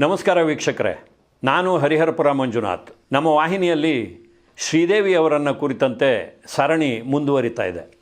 ನಮಸ್ಕಾರ ವೀಕ್ಷಕರೇ. ನಾನು ಹರಿಹರಪುರ ಮಂಜುನಾಥ್. ನಮ್ಮ ವಾಹಿನಿಯಲ್ಲಿ ಶ್ರೀದೇವಿ ಅವರನ್ನು ಕುರಿತಂತೆ ಸರಣಿ ಮುಂದುವರಿತಾ ಇದೆ.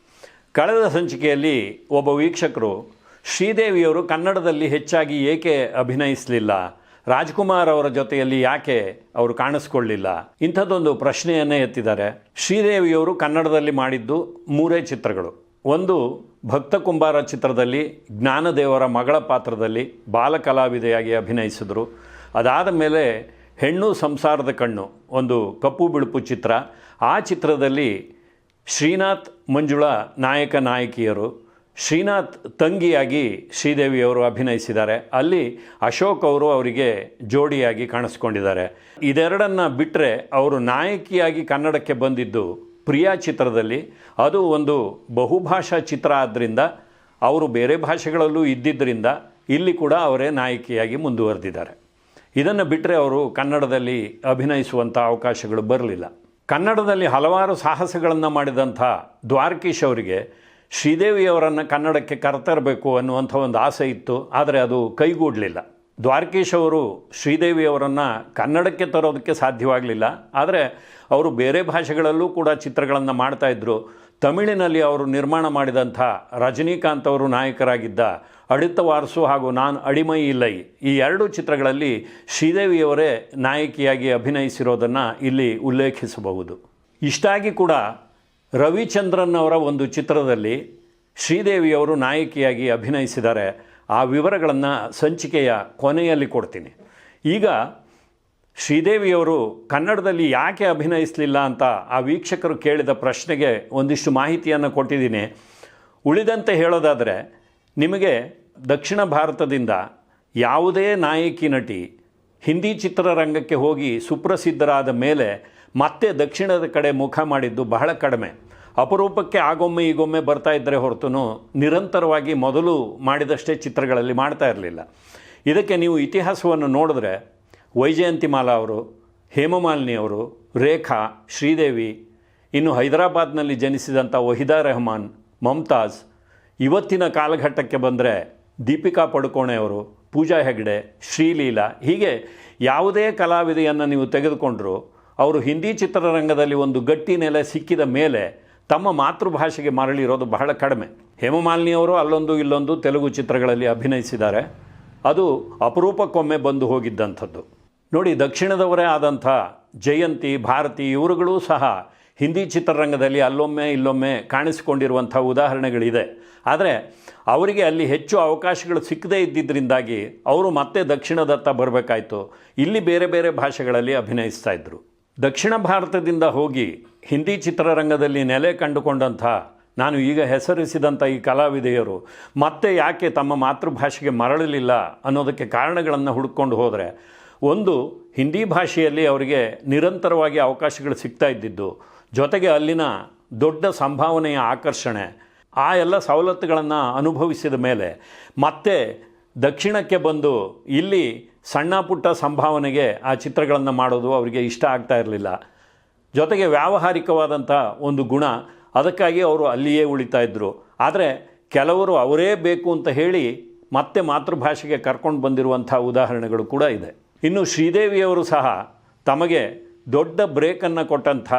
ಕಳೆದ ಸಂಚಿಕೆಯಲ್ಲಿ ಒಬ್ಬ ವೀಕ್ಷಕರು ಶ್ರೀದೇವಿಯವರು ಕನ್ನಡದಲ್ಲಿ ಹೆಚ್ಚಾಗಿ ಏಕೆ ಅಭಿನಯಿಸಲಿಲ್ಲ, ರಾಜ್ಕುಮಾರ್ ಅವರ ಜೊತೆಯಲ್ಲಿ ಯಾಕೆ ಅವರು ಕಾಣಿಸ್ಕೊಳ್ಳಿಲ್ಲ, ಇಂಥದ್ದೊಂದು ಪ್ರಶ್ನೆಯನ್ನೇ ಎತ್ತಿದ್ದಾರೆ. ಶ್ರೀದೇವಿಯವರು ಕನ್ನಡದಲ್ಲಿ ಮಾಡಿದ್ದು ಮೂರೇ ಚಿತ್ರಗಳು. ಒಂದು ಭಕ್ತ ಕುಂಬಾರ ಚಿತ್ರದಲ್ಲಿ ಜ್ಞಾನದೇವರ ಮಗಳ ಪಾತ್ರದಲ್ಲಿ ಬಾಲಕಲಾವಿದೆಯಾಗಿ ಅಭಿನಯಿಸಿದರು. ಅದಾದ ಮೇಲೆ ಹೆಣ್ಣು ಸಂಸಾರದ ಕಣ್ಣು, ಒಂದು ಕಪ್ಪು ಬಿಳುಪು ಚಿತ್ರ. ಆ ಚಿತ್ರದಲ್ಲಿ ಶ್ರೀನಾಥ್ ಮಂಜುಳಾ ನಾಯಕ ನಾಯಕಿಯರು, ಶ್ರೀನಾಥ್ ತಂಗಿಯಾಗಿ ಶ್ರೀದೇವಿಯವರು ಅಭಿನಯಿಸಿದ್ದಾರೆ. ಅಲ್ಲಿ ಅಶೋಕ್ ಅವರು ಅವರಿಗೆ ಜೋಡಿಯಾಗಿ ಕಾಣಿಸ್ಕೊಂಡಿದ್ದಾರೆ. ಇದೆರಡನ್ನು ಬಿಟ್ಟರೆ ಅವರು ನಾಯಕಿಯಾಗಿ ಕನ್ನಡಕ್ಕೆ ಬಂದಿದ್ದು ಪ್ರಿಯಾ ಚಿತ್ರದಲ್ಲಿ, ಅದು ಒಂದು ಬಹುಭಾಷಾ ಚಿತ್ರ ಆದ್ದರಿಂದ ಅವರು ಬೇರೆ ಭಾಷೆಗಳಲ್ಲೂ ಇದ್ದಿದ್ದರಿಂದ ಇಲ್ಲಿ ಕೂಡ ಅವರೇ ನಾಯಕಿಯಾಗಿ ಮುಂದುವರೆದಿದ್ದಾರೆ. ಇದನ್ನು ಬಿಟ್ಟರೆ ಅವರು ಕನ್ನಡದಲ್ಲಿ ಅಭಿನಯಿಸುವಂಥ ಅವಕಾಶಗಳು ಬರಲಿಲ್ಲ. ಕನ್ನಡದಲ್ಲಿ ಹಲವಾರು ಸಾಹಸಗಳನ್ನು ಮಾಡಿದಂಥ ದ್ವಾರಕೀಶ್ ಅವರಿಗೆ ಶ್ರೀದೇವಿಯವರನ್ನು ಕನ್ನಡಕ್ಕೆ ಕರೆತರಬೇಕು ಅನ್ನುವಂಥ ಒಂದು ಆಸೆ ಇತ್ತು, ಆದರೆ ಅದು ಕೈಗೂಡಲಿಲ್ಲ. ದ್ವಾರಕೀಶ್ ಅವರು ಶ್ರೀದೇವಿಯವರನ್ನು ಕನ್ನಡಕ್ಕೆ ತರೋದಕ್ಕೆ ಸಾಧ್ಯವಾಗಲಿಲ್ಲ. ಆದರೆ ಅವರು ಬೇರೆ ಭಾಷೆಗಳಲ್ಲೂ ಕೂಡ ಚಿತ್ರಗಳನ್ನು ಮಾಡ್ತಾಯಿದ್ರು ತಮಿಳಿನಲ್ಲಿ ಅವರು ನಿರ್ಮಾಣ ಮಾಡಿದಂಥ ರಜನೀಕಾಂತ್ ಅವರು ನಾಯಕರಾಗಿದ್ದ ಅಡಿತ ವಾರಸು ಹಾಗೂ ನಾನು ಅಡಿಮೈ ಇಲ್ಲೈ ಈ ಎರಡು ಚಿತ್ರಗಳಲ್ಲಿ ಶ್ರೀದೇವಿಯವರೇ ನಾಯಕಿಯಾಗಿ ಅಭಿನಯಿಸಿರೋದನ್ನು ಇಲ್ಲಿ ಉಲ್ಲೇಖಿಸಬಹುದು. ಇಷ್ಟಾಗಿ ಕೂಡ ರವಿಚಂದ್ರನ್ ಅವರ ಒಂದು ಚಿತ್ರದಲ್ಲಿ ಶ್ರೀದೇವಿಯವರು ನಾಯಕಿಯಾಗಿ ಅಭಿನಯಿಸಿದ್ದಾರೆ. ಆ ವಿವರಗಳನ್ನು ಸಂಚಿಕೆಯ ಕೊನೆಯಲ್ಲಿ ಕೊಡ್ತೀನಿ. ಈಗ ಶ್ರೀದೇವಿಯವರು ಕನ್ನಡದಲ್ಲಿ ಯಾಕೆ ಅಭಿನಯಿಸಲಿಲ್ಲ ಅಂತ ಆ ವೀಕ್ಷಕರು ಕೇಳಿದ ಪ್ರಶ್ನೆಗೆ ಒಂದಿಷ್ಟು ಮಾಹಿತಿಯನ್ನು ಕೊಟ್ಟಿದ್ದೀನಿ. ಉಳಿದಂತೆ ಹೇಳೋದಾದರೆ, ನಿಮಗೆ ದಕ್ಷಿಣ ಭಾರತದಿಂದ ಯಾವುದೇ ನಾಯಕಿ ನಟಿ ಹಿಂದಿ ಚಿತ್ರರಂಗಕ್ಕೆ ಹೋಗಿ ಸುಪ್ರಸಿದ್ಧರಾದ ಮೇಲೆ ಮತ್ತೆ ದಕ್ಷಿಣದ ಕಡೆ ಮುಖ ಮಾಡಿದ್ದು ಬಹಳ ಕಡಿಮೆ. ಅಪರೂಪಕ್ಕೆ ಆಗೊಮ್ಮೆ ಈಗೊಮ್ಮೆ ಬರ್ತಾ ಇದ್ದರೆ ಹೊರತು ನಿರಂತರವಾಗಿ ಮೊದಲು ಮಾಡಿದಷ್ಟೇ ಚಿತ್ರಗಳಲ್ಲಿ ಮಾಡ್ತಾ ಇರಲಿಲ್ಲ. ಇದಕ್ಕೆ ನೀವು ಇತಿಹಾಸವನ್ನು ನೋಡಿದ್ರೆ ವೈಜಯಂತಿಮಾಲಾ ಅವರು, ಹೇಮಮಾಲಿನಿ ಅವರು, ರೇಖಾ, ಶ್ರೀದೇವಿ, ಇನ್ನು ಹೈದರಾಬಾದ್ನಲ್ಲಿ ಜನಿಸಿದಂಥ ವಹಿದಾ ರೆಹಮಾನ್, ಮಮ್ತಾಜ್, ಇವತ್ತಿನ ಕಾಲಘಟ್ಟಕ್ಕೆ ಬಂದರೆ ದೀಪಿಕಾ ಪಡುಕೋಣೆ ಅವರು, ಪೂಜಾ ಹೆಗ್ಡೆ, ಶ್ರೀಲೀಲಾ, ಹೀಗೆ ಯಾವುದೇ ಕಲಾವಿದೆಯನ್ನು ನೀವು ತೆಗೆದುಕೊಂಡರೂ, ಅವರು ಹಿಂದಿ ಚಿತ್ರರಂಗದಲ್ಲಿ ಒಂದು ಗಟ್ಟಿ ನೆಲೆ ಸಿಕ್ಕಿದ ಮೇಲೆ ತಮ್ಮ ಮಾತೃಭಾಷೆಗೆ ಮರಳಿರೋದು ಬಹಳ ಕಡಿಮೆ. ಹೇಮಮಾಲಿನಿಯವರು ಅಲ್ಲೊಂದು ಇಲ್ಲೊಂದು ತೆಲುಗು ಚಿತ್ರಗಳಲ್ಲಿ ಅಭಿನಯಿಸಿದ್ದಾರೆ. ಅದು ಅಪರೂಪಕ್ಕೊಮ್ಮೆ ಬಂದು ಹೋಗಿದ್ದಂಥದ್ದು. ನೋಡಿ, ದಕ್ಷಿಣದವರೇ ಆದಂಥ ಜಯಂತಿ, ಭಾರತಿ ಇವರುಗಳೂ ಸಹ ಹಿಂದಿ ಚಿತ್ರರಂಗದಲ್ಲಿ ಅಲ್ಲೊಮ್ಮೆ ಇಲ್ಲೊಮ್ಮೆ ಕಾಣಿಸಿಕೊಂಡಿರುವಂಥ ಉದಾಹರಣೆಗಳಿದೆ. ಆದರೆ ಅವರಿಗೆ ಅಲ್ಲಿ ಹೆಚ್ಚು ಅವಕಾಶಗಳು ಸಿಕ್ಕದೇ ಇದ್ದಿದ್ದರಿಂದಾಗಿ ಅವರು ಮತ್ತೆ ದಕ್ಷಿಣದತ್ತ ಬರಬೇಕಾಯಿತು. ಇಲ್ಲಿ ಬೇರೆ ಬೇರೆ ಭಾಷೆಗಳಲ್ಲಿ ಅಭಿನಯಿಸ್ತಾ ಇದ್ದರು ದಕ್ಷಿಣ ಭಾರತದಿಂದ ಹೋಗಿ ಹಿಂದಿ ಚಿತ್ರರಂಗದಲ್ಲಿ ನೆಲೆ ಕಂಡುಕೊಂಡಂಥ, ನಾನು ಈಗ ಹೆಸರಿಸಿದಂಥ ಈ ಕಲಾವಿದೆಯರು ಮತ್ತೆ ಯಾಕೆ ತಮ್ಮ ಮಾತೃಭಾಷೆಗೆ ಮರಳಲಿಲ್ಲ ಅನ್ನೋದಕ್ಕೆ ಕಾರಣಗಳನ್ನು ಹುಡುಕೊಂಡು ಹೋದರೆ, ಒಂದು, ಹಿಂದಿ ಭಾಷೆಯಲ್ಲಿ ಅವರಿಗೆ ನಿರಂತರವಾಗಿ ಅವಕಾಶಗಳು ಸಿಗ್ತಾ ಇದ್ದಿದ್ದು, ಜೊತೆಗೆ ಅಲ್ಲಿನ ದೊಡ್ಡ ಸಂಭಾವನೆಯ ಆಕರ್ಷಣೆ, ಆ ಎಲ್ಲ ಸವಲತ್ತುಗಳನ್ನು ಅನುಭವಿಸಿದ ಮೇಲೆ ಮತ್ತೆ ದಕ್ಷಿಣಕ್ಕೆ ಬಂದು ಇಲ್ಲಿ ಸಣ್ಣ ಪುಟ್ಟ ಸಂಭಾವನೆಗೆ ಆ ಚಿತ್ರಗಳನ್ನು ಮಾಡೋದು ಅವರಿಗೆ ಇಷ್ಟ ಆಗ್ತಾ ಇರಲಿಲ್ಲ. ಜೊತೆಗೆ ವ್ಯಾವಹಾರಿಕವಾದಂಥ ಒಂದು ಗುಣ, ಅದಕ್ಕಾಗಿ ಅವರು ಅಲ್ಲಿಯೇ ಉಳಿತಾ ಇದ್ದರು ಆದರೆ ಕೆಲವರು ಅವರೇ ಬೇಕು ಅಂತ ಹೇಳಿ ಮತ್ತೆ ಮಾತೃಭಾಷೆಗೆ ಕರ್ಕೊಂಡು ಬಂದಿರುವಂಥ ಉದಾಹರಣೆಗಳು ಕೂಡ ಇದೆ. ಇನ್ನು ಶ್ರೀದೇವಿಯವರು ಸಹ ತಮಗೆ ದೊಡ್ಡ ಬ್ರೇಕನ್ನು ಕೊಟ್ಟಂಥ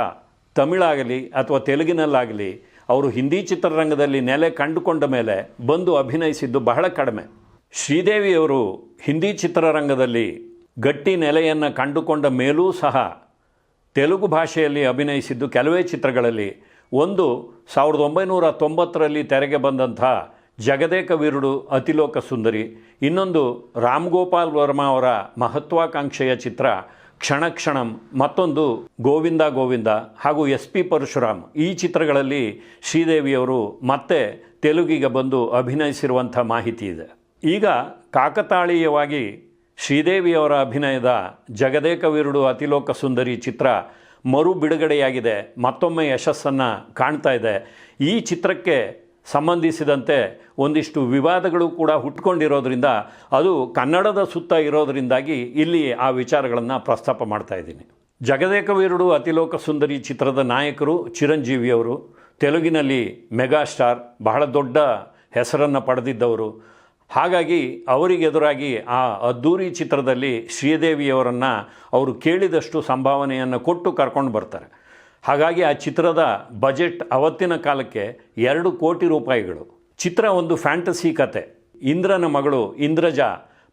ತಮಿಳಾಗಲಿ ಅಥವಾ ತೆಲುಗಿನಲ್ಲಾಗಲಿ, ಅವರು ಹಿಂದಿ ಚಿತ್ರರಂಗದಲ್ಲಿ ನೆಲೆ ಕಂಡುಕೊಂಡ ಮೇಲೆ ಬಂದು ಅಭಿನಯಿಸಿದ್ದು ಬಹಳ ಕಡಿಮೆ. ಶ್ರೀದೇವಿಯವರು ಹಿಂದಿ ಚಿತ್ರರಂಗದಲ್ಲಿ ಗಟ್ಟಿ ನೆಲೆಯನ್ನು ಕಂಡುಕೊಂಡ ಮೇಲೂ ಸಹ ತೆಲುಗು ಭಾಷೆಯಲ್ಲಿ ಅಭಿನಯಿಸಿದ್ದು ಕೆಲವೇ ಚಿತ್ರಗಳಲ್ಲಿ. ಒಂದು ಸಾವಿರದ ಒಂಬೈನೂರ ತೊಂಬತ್ತರಲ್ಲಿ ತೆರೆಗೆ ಬಂದಂಥ ಜಗದೇಕ ವೀರುಡು ಅತಿಲೋಕ ಸುಂದರಿ. ಇನ್ನೊಂದು ರಾಮ್ ಗೋಪಾಲ್ ವರ್ಮಾ ಅವರ ಮಹತ್ವಾಕಾಂಕ್ಷೆಯ ಚಿತ್ರ ಕ್ಷಣ ಕ್ಷಣಂ, ಮತ್ತೊಂದು ಗೋವಿಂದ ಗೋವಿಂದ ಹಾಗೂ ಎಸ್ ಪಿ ಪರಶುರಾಮ್. ಈ ಚಿತ್ರಗಳಲ್ಲಿ ಶ್ರೀದೇವಿಯವರು ಮತ್ತೆ ತೆಲುಗಿಗೆ ಬಂದು ಅಭಿನಯಿಸಿರುವಂಥ ಮಾಹಿತಿ ಇದೆ. ಈಗ ಕಾಕತಾಳೀಯವಾಗಿ ಶ್ರೀದೇವಿಯವರ ಅಭಿನಯದ ಜಗದೇಕ ವೀರುಡು ಅತಿಲೋಕ ಸುಂದರಿ ಚಿತ್ರ ಮರು ಬಿಡುಗಡೆಯಾಗಿದೆ. ಮತ್ತೊಮ್ಮೆ ಯಶಸ್ಸನ್ನು ಕಾಣ್ತಾ ಇದೆ. ಈ ಚಿತ್ರಕ್ಕೆ ಸಂಬಂಧಿಸಿದಂತೆ ಒಂದಿಷ್ಟು ವಿವಾದಗಳು ಕೂಡ ಹುಟ್ಕೊಂಡಿರೋದ್ರಿಂದ ಅದು ಕನ್ನಡದ ಸುತ್ತ ಇರೋದರಿಂದಾಗಿ ಇಲ್ಲಿ ಆ ವಿಚಾರಗಳನ್ನು ಪ್ರಸ್ತಾಪ ಮಾಡ್ತಾ ಇದ್ದೀನಿ. ಜಗದೇಕ ವೀರುಡು ಅತಿಲೋಕ ಸುಂದರಿ ಚಿತ್ರದ ನಾಯಕರು ಚಿರಂಜೀವಿಯವರು, ತೆಲುಗಿನಲ್ಲಿ ಮೆಗಾ ಸ್ಟಾರ್ ಬಹಳ ದೊಡ್ಡ ಹೆಸರನ್ನು ಪಡೆದಿದ್ದವರು ಹಾಗಾಗಿ ಅವರಿಗೆ ಎದುರಾಗಿ ಆ ಅದ್ದೂರಿ ಚಿತ್ರದಲ್ಲಿ ಶ್ರೀದೇವಿಯವರನ್ನು ಅವರು ಕೇಳಿದಷ್ಟು ಸಂಭಾವನೆಯನ್ನು ಕೊಟ್ಟು ಕರ್ಕೊಂಡು ಬರ್ತಾರೆ. ಹಾಗಾಗಿ ಆ ಚಿತ್ರದ ಬಜೆಟ್ ಅವತ್ತಿನ ಕಾಲಕ್ಕೆ ಎರಡು ಕೋಟಿ ರೂಪಾಯಿಗಳು. ಚಿತ್ರ ಒಂದು ಫ್ಯಾಂಟಸಿ ಕತೆ. ಇಂದ್ರನ ಮಗಳು ಇಂದ್ರಜ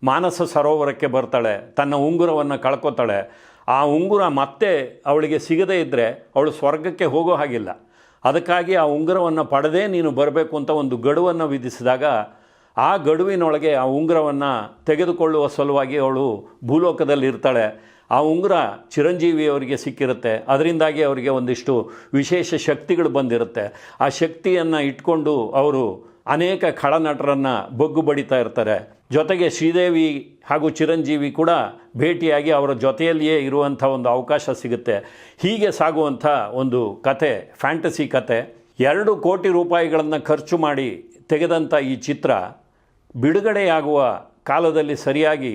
ಮಾನಸ ಸರೋವರಕ್ಕೆ ಬರ್ತಾಳೆ, ತನ್ನ ಉಂಗುರವನ್ನು ಕಳ್ಕೊತಾಳೆ. ಆ ಉಂಗುರ ಮತ್ತೆ ಅವಳಿಗೆ ಸಿಗದೇ ಇದ್ದರೆ ಅವಳು ಸ್ವರ್ಗಕ್ಕೆ ಹೋಗೋ ಹಾಗಿಲ್ಲ. ಅದಕ್ಕಾಗಿ ಆ ಉಂಗುರವನ್ನು ಪಡೆದೇ ನೀನು ಬರಬೇಕು ಅಂತ ಒಂದು ಗಡುವನ್ನು ವಿಧಿಸಿದಾಗ ಆ ಗಡುವಿನೊಳಗೆ ಆ ಉಂಗುರವನ್ನು ತೆಗೆದುಕೊಳ್ಳುವ ಸಲುವಾಗಿ ಅವಳು ಭೂಲೋಕದಲ್ಲಿ ಇರ್ತಾಳೆ. ಆ ಉಂಗುರ ಚಿರಂಜೀವಿಯವರಿಗೆ ಸಿಕ್ಕಿರುತ್ತೆ. ಅದರಿಂದಾಗಿ ಅವರಿಗೆ ಒಂದಿಷ್ಟು ವಿಶೇಷ ಶಕ್ತಿಗಳು ಬಂದಿರುತ್ತೆ. ಆ ಶಕ್ತಿಯನ್ನು ಇಟ್ಕೊಂಡು ಅವರು ಅನೇಕ ಖಳನಟರನ್ನು ಬೊಗ್ಗು ಬಡಿತಾ ಇರ್ತಾರೆ. ಜೊತೆಗೆ ಶ್ರೀದೇವಿ ಹಾಗೂ ಚಿರಂಜೀವಿ ಕೂಡ ಭೇಟಿಯಾಗಿ ಅವರ ಜೊತೆಯಲ್ಲಿಯೇ ಇರುವಂಥ ಒಂದು ಅವಕಾಶ ಸಿಗುತ್ತೆ. ಹೀಗೆ ಸಾಗುವಂಥ ಒಂದು ಕತೆ ಫ್ಯಾಂಟಸಿ ಕತೆ ಎರಡು ಕೋಟಿ ರೂಪಾಯಿಗಳನ್ನು ಖರ್ಚು ಮಾಡಿ ತೆಗೆದಂಥ ಈ ಚಿತ್ರ ಬಿಡುಗಡೆಯಾಗುವ ಕಾಲದಲ್ಲಿ ಸರಿಯಾಗಿ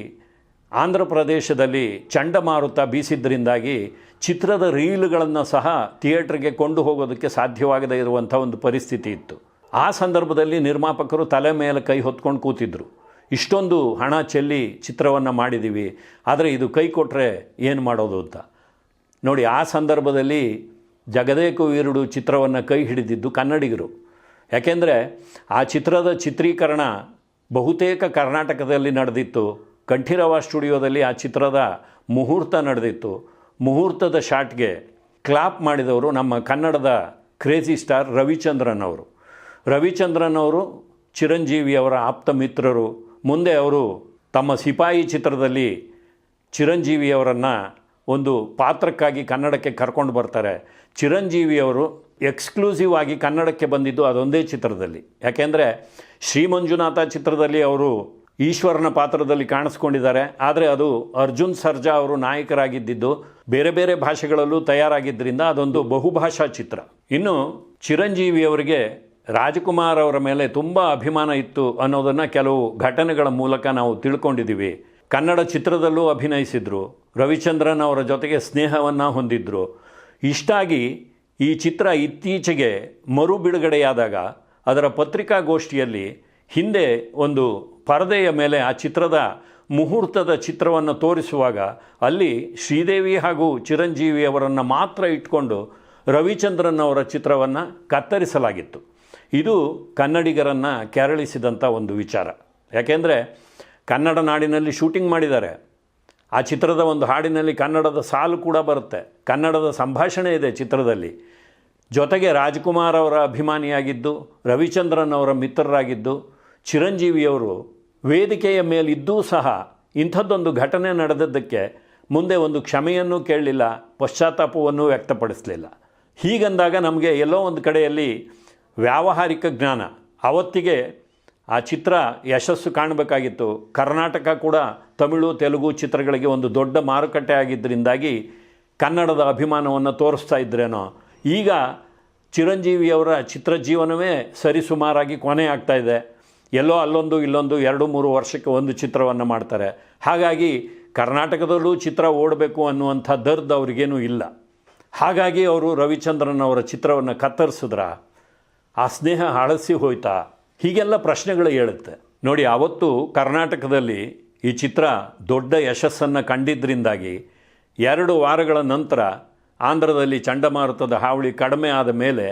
ಆಂಧ್ರ ಪ್ರದೇಶದಲ್ಲಿ ಚಂಡಮಾರುತ ಬೀಸಿದ್ದರಿಂದಾಗಿ ಚಿತ್ರದ ರೀಲ್ಗಳನ್ನು ಸಹ ಥಿಯೇಟ್ರಿಗೆ ಕೊಂಡು ಹೋಗೋದಕ್ಕೆ ಸಾಧ್ಯವಾಗದೇ ಇರುವಂಥ ಒಂದು ಪರಿಸ್ಥಿತಿ ಇತ್ತು. ಆ ಸಂದರ್ಭದಲ್ಲಿ ನಿರ್ಮಾಪಕರು ತಲೆ ಮೇಲೆ ಕೈ ಹೊತ್ಕೊಂಡು ಕೂತಿದ್ದರು ಇಷ್ಟೊಂದು ಹಣ ಚೆಲ್ಲಿ ಚಿತ್ರವನ್ನು ಮಾಡಿದ್ದೀವಿ ಆದರೆ ಇದು ಕೈ ಕೊಟ್ಟರೆ ಏನು ಮಾಡೋದು ಅಂತ. ನೋಡಿ, ಆ ಸಂದರ್ಭದಲ್ಲಿ ಜಗದೇಕು ವೀರುಡು ಚಿತ್ರವನ್ನು ಕೈ ಹಿಡಿದಿದ್ದು ಕನ್ನಡಿಗರು. ಯಾಕೆಂದರೆ ಆ ಚಿತ್ರದ ಚಿತ್ರೀಕರಣ ಬಹುತೇಕ ಕರ್ನಾಟಕದಲ್ಲಿ ನಡೆದಿತ್ತು. ಕಂಠೀರವ ಸ್ಟುಡಿಯೋದಲ್ಲಿ ಆ ಚಿತ್ರದ ಮುಹೂರ್ತ ನಡೆದಿತ್ತು. ಮುಹೂರ್ತದ ಶಾಟ್ಗೆ ಕ್ಲಾಪ್ ಮಾಡಿದವರು ನಮ್ಮ ಕನ್ನಡದ ಕ್ರೇಜಿ ಸ್ಟಾರ್ ರವಿಚಂದ್ರನ್ ಅವರು. ರವಿಚಂದ್ರನ್ ಅವರು ಚಿರಂಜೀವಿಯವರ ಆಪ್ತ ಮಿತ್ರರು. ಮುಂದೆ ಅವರು ತಮ್ಮ ಸಿಪಾಯಿ ಚಿತ್ರದಲ್ಲಿ ಚಿರಂಜೀವಿಯವರನ್ನು ಒಂದು ಪಾತ್ರಕ್ಕಾಗಿ ಕನ್ನಡಕ್ಕೆ ಕರ್ಕೊಂಡು ಬರ್ತಾರೆ. ಚಿರಂಜೀವಿಯವರು ಎಕ್ಸ್ಕ್ಲೂಸಿವ್ ಆಗಿ ಕನ್ನಡಕ್ಕೆ ಬಂದಿದ್ದು ಅದೊಂದೇ ಚಿತ್ರದಲ್ಲಿ. ಯಾಕೆಂದರೆ ಶ್ರೀ ಮಂಜುನಾಥ ಚಿತ್ರದಲ್ಲಿ ಅವರು ಈಶ್ವರನ ಪಾತ್ರದಲ್ಲಿ ಕಾಣಿಸ್ಕೊಂಡಿದ್ದಾರೆ. ಆದರೆ ಅದು ಅರ್ಜುನ್ ಸರ್ಜಾ ಅವರು ನಾಯಕರಾಗಿದ್ದಿದ್ದು ಬೇರೆ ಬೇರೆ ಭಾಷೆಗಳಲ್ಲೂ ತಯಾರಾಗಿದ್ದರಿಂದ ಅದೊಂದು ಬಹುಭಾಷಾ ಚಿತ್ರ. ಇನ್ನು ಚಿರಂಜೀವಿಯವರಿಗೆ ರಾಜಕುಮಾರ್ ಅವರ ಮೇಲೆ ತುಂಬ ಅಭಿಮಾನ ಇತ್ತು ಅನ್ನೋದನ್ನು ಕೆಲವು ಘಟನೆಗಳ ಮೂಲಕ ನಾವು ತಿಳ್ಕೊಂಡಿದ್ದೀವಿ. ಕನ್ನಡ ಚಿತ್ರದಲ್ಲೂ ಅಭಿನಯಿಸಿದರು. ರವಿಚಂದ್ರನ್ ಅವರ ಜೊತೆಗೆ ಸ್ನೇಹವನ್ನು ಹೊಂದಿದ್ರು. ಇಷ್ಟಾಗಿ ಈ ಚಿತ್ರ ಇತ್ತೀಚೆಗೆ ಮರು ಬಿಡುಗಡೆಯಾದಾಗ ಅದರ ಪತ್ರಿಕಾಗೋಷ್ಠಿಯಲ್ಲಿ ಹಿಂದೆ ಒಂದು ಪರದೆಯ ಮೇಲೆ ಆ ಚಿತ್ರದ ಮುಹೂರ್ತದ ಚಿತ್ರವನ್ನು ತೋರಿಸುವಾಗ ಅಲ್ಲಿ ಶ್ರೀದೇವಿ ಹಾಗೂ ಚಿರಂಜೀವಿ ಅವರನ್ನು ಮಾತ್ರ ಇಟ್ಕೊಂಡು ರವಿಚಂದ್ರನ್ ಅವರ ಚಿತ್ರವನ್ನು ಕತ್ತರಿಸಲಾಗಿತ್ತು. ಇದು ಕನ್ನಡಿಗರನ್ನು ಕೆರಳಿಸಿದಂಥ ಒಂದು ವಿಚಾರ. ಯಾಕೆಂದರೆ ಕನ್ನಡ ನಾಡಿನಲ್ಲಿ ಶೂಟಿಂಗ್ ಮಾಡಿದ್ದಾರೆ. ಆ ಚಿತ್ರದ ಒಂದು ಹಾಡಿನಲ್ಲಿ ಕನ್ನಡದ ಸಾಲು ಕೂಡ ಬರುತ್ತೆ. ಕನ್ನಡದ ಸಂಭಾಷಣೆ ಇದೆ ಚಿತ್ರದಲ್ಲಿ. ಜೊತೆಗೆ ರಾಜ್ಕುಮಾರ್ ಅವರ ಅಭಿಮಾನಿಯಾಗಿದ್ದು, ರವಿಚಂದ್ರನ್ ಅವರ ಮಿತ್ರರಾಗಿದ್ದು ಚಿರಂಜೀವಿಯವರು ವೇದಿಕೆಯ ಮೇಲಿದ್ದೂ ಸಹ ಇಂಥದ್ದೊಂದು ಘಟನೆ ನಡೆದದ್ದಕ್ಕೆ ಮುಂದೆ ಒಂದು ಕ್ಷಮೆಯನ್ನು ಕೇಳಲಿಲ್ಲ, ಪಶ್ಚಾತ್ತಾಪವನ್ನು ವ್ಯಕ್ತಪಡಿಸಲಿಲ್ಲ. ಹೀಗಂದಾಗ ನಮಗೆ ಎಲ್ಲೋ ಒಂದು ಕಡೆಯಲ್ಲಿ ವ್ಯಾವಹಾರಿಕ ಜ್ಞಾನ, ಅವತ್ತಿಗೆ ಆ ಚಿತ್ರ ಯಶಸ್ಸು ಕಾಣಬೇಕಾಗಿತ್ತು. ಕರ್ನಾಟಕ ಕೂಡ ತಮಿಳು, ತೆಲುಗು ಚಿತ್ರಗಳಿಗೆ ಒಂದು ದೊಡ್ಡ ಮಾರುಕಟ್ಟೆ ಆಗಿದ್ದರಿಂದಾಗಿ ಕನ್ನಡದ ಅಭಿಮಾನವನ್ನು ತೋರಿಸ್ತಾ ಇದ್ರೇನೋ ಈಗ ಚಿರಂಜೀವಿಯವರ ಚಿತ್ರ ಜೀವನವೇ ಸರಿಸುಮಾರಾಗಿ ಕೊನೆ ಆಗ್ತಾ ಇದೆ. ಎಲ್ಲೋ ಅಲ್ಲೊಂದು, ಇಲ್ಲೊಂದು, ಎರಡು, ಮೂರು ವರ್ಷಕ್ಕೆ ಒಂದು ಚಿತ್ರವನ್ನು ಮಾಡ್ತಾರೆ. ಹಾಗಾಗಿ ಕರ್ನಾಟಕದಲ್ಲೂ ಚಿತ್ರ ಓಡಬೇಕು ಅನ್ನುವಂಥ ದರ್ದ್ ಅವರಿಗೇನೂ ಇಲ್ಲ. ಹಾಗಾಗಿ ಅವರು ರವಿಚಂದ್ರನ್ ಅವರ ಚಿತ್ರವನ್ನು ಕತ್ತರಿಸಿದ್ರ? ಆ ಸ್ನೇಹ ಹಳಸಿ ಹೋಯ್ತಾ? ಹೀಗೆಲ್ಲ ಪ್ರಶ್ನೆಗಳು ಹೇಳುತ್ತೆ ನೋಡಿ, ಅವತ್ತು ಕರ್ನಾಟಕದಲ್ಲಿ ಈ ಚಿತ್ರ ದೊಡ್ಡ ಯಶಸ್ಸನ್ನು ಕಂಡಿದ್ದರಿಂದಾಗಿ ಎರಡು ವಾರಗಳ ನಂತರ ಆಂಧ್ರದಲ್ಲಿ ಚಂಡಮಾರುತದ ಹಾವಳಿ ಕಡಿಮೆ ಆದ ಮೇಲೆ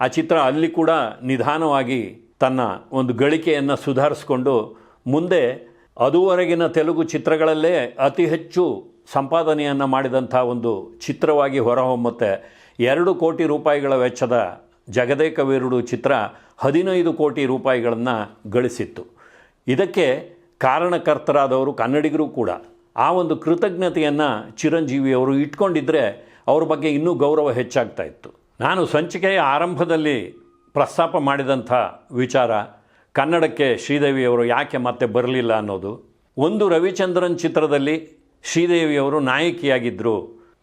ಆ ಚಿತ್ರ ಅಲ್ಲಿ ಕೂಡ ನಿಧಾನವಾಗಿ ತನ್ನ ಒಂದು ಗಳಿಕೆಯನ್ನು ಸುಧಾರಿಸ್ಕೊಂಡು ಮುಂದೆ ಅದುವರೆಗಿನ ತೆಲುಗು ಚಿತ್ರಗಳಲ್ಲೇ ಅತಿ ಹೆಚ್ಚು ಸಂಪಾದನೆಯನ್ನು ಮಾಡಿದಂಥ ಒಂದು ಚಿತ್ರವಾಗಿ ಹೊರಹೊಮ್ಮುತ್ತೆ. ಎರಡು ಕೋಟಿ ರೂಪಾಯಿಗಳ ವೆಚ್ಚದ ಜಗದೇಕ ವೀರುಡು ಚಿತ್ರ ಹದಿನೈದು ಕೋಟಿ ರೂಪಾಯಿಗಳನ್ನು ಗಳಿಸಿತ್ತು. ಇದಕ್ಕೆ ಕಾರಣಕರ್ತರಾದವರು ಕನ್ನಡಿಗರು ಕೂಡ. ಆ ಒಂದು ಕೃತಜ್ಞತೆಯನ್ನು ಚಿರಂಜೀವಿಯವರು ಇಟ್ಕೊಂಡಿದ್ದರೆ ಅವ್ರ ಬಗ್ಗೆ ಇನ್ನೂ ಗೌರವ ಹೆಚ್ಚಾಗ್ತಾ ಇತ್ತು. ನಾನು ಸಂಚಿಕೆಯ ಆರಂಭದಲ್ಲಿ ಪ್ರಸ್ತಾಪ ಮಾಡಿದಂಥ ವಿಚಾರ ಕನ್ನಡಕ್ಕೆ ಶ್ರೀದೇವಿಯವರು ಯಾಕೆ ಮತ್ತೆ ಬರಲಿಲ್ಲ ಅನ್ನೋದು. ಒಂದು ರವಿಚಂದ್ರನ್ ಚಿತ್ರದಲ್ಲಿ ಶ್ರೀದೇವಿಯವರು ನಾಯಕಿಯಾಗಿದ್ದರು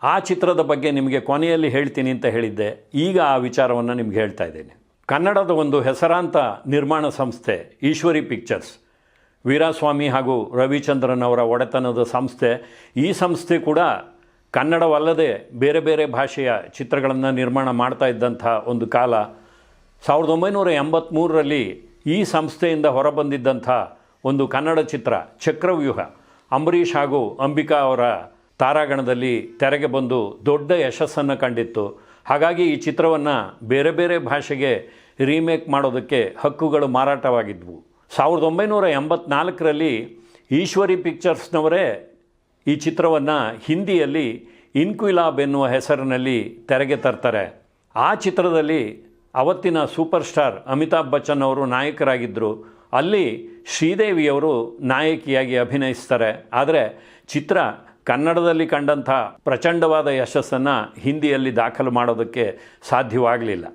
ಆ ಚಿತ್ರದ ಬಗ್ಗೆ ನಿಮಗೆ ಕೊನೆಯಲ್ಲಿ ಹೇಳ್ತೀನಿ ಅಂತ ಹೇಳಿದ್ದೆ. ಈಗ ಆ ವಿಚಾರವನ್ನು ನಿಮ್ಗೆ ಹೇಳ್ತಾ ಇದ್ದೇನೆ. ಕನ್ನಡದ ಒಂದು ಹೆಸರಾಂತ ನಿರ್ಮಾಣ ಸಂಸ್ಥೆ, ಈಶ್ವರಿ ಪಿಕ್ಚರ್ಸ್. ವೀರಾಸ್ವಾಮಿ ಹಾಗೂ ರವಿಚಂದ್ರನ್ ಅವರ ಒಡೆತನದ ಸಂಸ್ಥೆ. ಈ ಸಂಸ್ಥೆ ಕೂಡ ಕನ್ನಡವಲ್ಲದೆ ಬೇರೆ ಬೇರೆ ಭಾಷೆಯ ಚಿತ್ರಗಳನ್ನು ನಿರ್ಮಾಣ ಮಾಡ್ತಾ ಇದ್ದಂಥ ಒಂದು ಕಾಲ. ಸಾವಿರದ ಒಂಬೈನೂರ ಎಂಬತ್ತ್ಮೂರರಲ್ಲಿ ಈ ಸಂಸ್ಥೆಯಿಂದ ಹೊರಬಂದಿದ್ದಂಥ ಒಂದು ಕನ್ನಡ ಚಿತ್ರ, ಚಕ್ರವ್ಯೂಹ. ಅಂಬರೀಷ್ ಹಾಗೂ ಅಂಬಿಕಾ ಅವರ ತಾರಾಗಣದಲ್ಲಿ ತೆರೆಗೆ ಬಂದು ದೊಡ್ಡ ಯಶಸ್ಸನ್ನು ಕಂಡಿತ್ತು. ಹಾಗಾಗಿ ಈ ಚಿತ್ರವನ್ನು ಬೇರೆ ಬೇರೆ ಭಾಷೆಗೆ ರೀಮೇಕ್ ಮಾಡೋದಕ್ಕೆ ಹಕ್ಕುಗಳು ಮಾರಾಟವಾಗಿದ್ವು. ಸಾವಿರದ ಒಂಬೈನೂರ ಎಂಬತ್ನಾಲ್ಕರಲ್ಲಿ ಈಶ್ವರಿ ಪಿಕ್ಚರ್ಸ್ನವರೇ ಈ ಚಿತ್ರವನ್ನು ಹಿಂದಿಯಲ್ಲಿ ಇನ್ಕ್ವಿಲಾಬ್ ಎನ್ನುವ ಹೆಸರಿನಲ್ಲಿ ತೆರೆಗೆ ತರ್ತಾರೆ. ಆ ಚಿತ್ರದಲ್ಲಿ ಅವತ್ತಿನ ಸೂಪರ್ ಸ್ಟಾರ್ ಅಮಿತಾಬ್ ಬಚ್ಚನ್ ಅವರು ನಾಯಕರಾಗಿದ್ದರು ಅಲ್ಲಿ ಶ್ರೀದೇವಿಯವರು ನಾಯಕಿಯಾಗಿ ಅಭಿನಯಿಸ್ತಾರೆ. ಆದರೆ ಚಿತ್ರ ಕನ್ನಡದಲ್ಲಿ ಕಂಡಂಥ ಪ್ರಚಂಡವಾದ ಯಶಸ್ಸನ್ನು ಹಿಂದಿಯಲ್ಲಿ ದಾಖಲು ಮಾಡೋದಕ್ಕೆ ಸಾಧ್ಯವಾಗಲಿಲ್ಲ.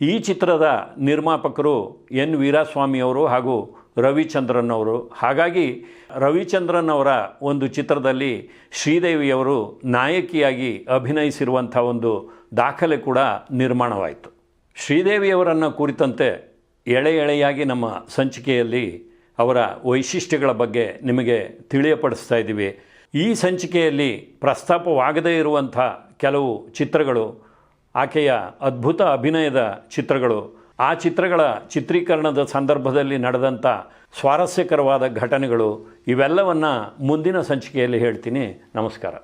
ಈ ಚಿತ್ರದ ನಿರ್ಮಾಪಕರು ಎನ್ ವೀರಸ್ವಾಮಿಯವರು ಹಾಗೂ ರವಿಚಂದ್ರನ್ ಅವರು. ಹಾಗಾಗಿ ರವಿಚಂದ್ರನ್ ಅವರ ಒಂದು ಚಿತ್ರದಲ್ಲಿ ಶ್ರೀದೇವಿಯವರು ನಾಯಕಿಯಾಗಿ ಅಭಿನಯಿಸಿರುವಂಥ ಒಂದು ದಾಖಲೆ ಕೂಡ ನಿರ್ಮಾಣವಾಯಿತು. ಶ್ರೀದೇವಿಯವರನ್ನು ಕುರಿತಂತೆ ಎಳೆ ಎಳೆಯಾಗಿ ನಮ್ಮ ಸಂಚಿಕೆಯಲ್ಲಿ ಅವರ ವೈಶಿಷ್ಟ್ಯಗಳ ಬಗ್ಗೆ ನಿಮಗೆ ತಿಳಿಯಪಡಿಸ್ತಾ ಇದ್ದೀವಿ. ಈ ಸಂಚಿಕೆಯಲ್ಲಿ ಪ್ರಸ್ತಾಪವಾಗದೇ ಇರುವಂಥ ಕೆಲವು ಚಿತ್ರಗಳು, ಆಕೆಯ ಅದ್ಭುತ ಅಭಿನಯದ ಚಿತ್ರಗಳು, ಆ ಚಿತ್ರಗಳ ಚಿತ್ರೀಕರಣದ ಸಂದರ್ಭದಲ್ಲಿ ನಡೆದಂಥ ಸ್ವಾರಸ್ಯಕರವಾದ ಘಟನೆಗಳು, ಇವೆಲ್ಲವನ್ನು ಮುಂದಿನ ಸಂಚಿಕೆಯಲ್ಲಿ ಹೇಳ್ತೀನಿ. ನಮಸ್ಕಾರ.